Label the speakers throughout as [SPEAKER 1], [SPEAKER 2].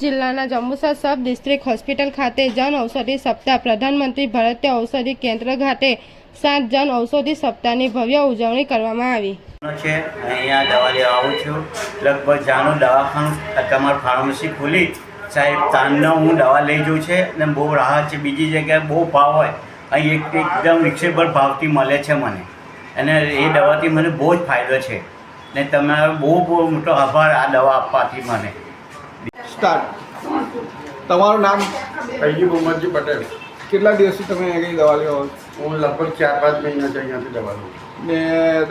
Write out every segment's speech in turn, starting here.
[SPEAKER 1] જિલ્લાના જંબુસર સબ district hospital ખાતે જન ઔષધિ સપ્તાહ પ્રધાનમંત્રી ભારતીય ઔષધિ કેન્દ્ર ખાતે સાત જન ઔષધિ સપ્તાહની ભવ્ય ઉજવણી કરવામાં આવી.
[SPEAKER 2] છે અહીંયા દવા લેવા આવું છું. લગભગ જાનું દવાખાનું, તમારું ફાર્મસી ખુલી. સાહેબ, તાનનો હું દવા લઈ જઉં છે, અને બહુ રાહત છે. બીજી જગ્યાએ બહુ ભાવ હોય. અહીં એક એકદમ રિક્સેબલ ભાવથી મળે છે મને. અને એ દવાથી મને બહુ જ ફાયદો છે. ને તમારો બહુ બહુ મોટો આભાર આ દવા આપવાથી મને.
[SPEAKER 3] સ્ટાર્ટ. તમારું નામ?
[SPEAKER 4] ફૈજી મોહમ્મદજી પટેલ.
[SPEAKER 3] કેટલા દિવસથી તમે અહીં દવા લેવા?
[SPEAKER 4] હું લગભગ ચાર પાંચ મહિનાથી અહીંયાથી દવા લઉં
[SPEAKER 3] ને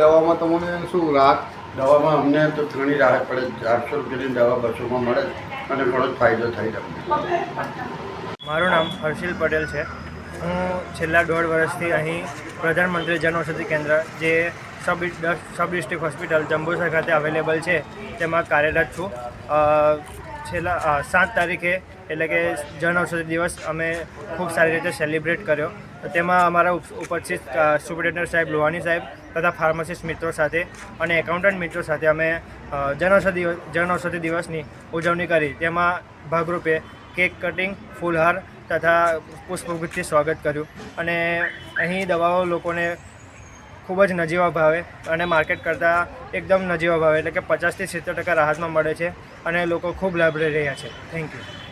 [SPEAKER 3] દવામાં તમને શું રાહત?
[SPEAKER 4] દવામાં અમને તો ઘણી રાહત પડે આઠસો રૂપિયાની દવા બસોમાં મળે અને ઘણો જ ફાયદો થાય તમને
[SPEAKER 5] મારું નામ હર્ષિલ પટેલ છે. હું છેલ્લા દોઢ વર્ષથી અહીં પ્રધાનમંત્રી જન ઔષધિ કેન્દ્ર જે sub sub district hospital Jambusar ખાતે અવેલેબલ છે તેમાં કાર્યરત છું. છેલ્લા સાત તારીખે, એટલે કે જન ઔષધિ દિવસ અમે ખૂબ સારી રીતે સેલિબ્રેટ કર્યો. તેમાં અમારા ઉપસ્થિત સુપ્રિન્ટેન્ડન્ટ સાહેબ, લોહાની સાહેબ તથા ફાર્માસિસ્ટ મિત્રો સાથે અને એકાઉન્ટન્ટ મિત્રો સાથે અમે જન ઔષધિ જન ઔષધિ દિવસની ઉજવણી કરી. તેમાં ભાગરૂપે કેક કટિંગ ફૂલહાર તથા પુષ્પગુચ્છથી સ્વાગત કર્યું. અને અહીં દવાઓ લોકોને ખૂબ જ નજીવા ભાવે અને માર્કેટ કરતાં એકદમ નજીવા ભાવે, એટલે કે પચાસથી સિત્તેર ટકા રાહતમાં મળે છે અને લોકો ખૂબ લાભ લઈ રહ્યા છે. Thank you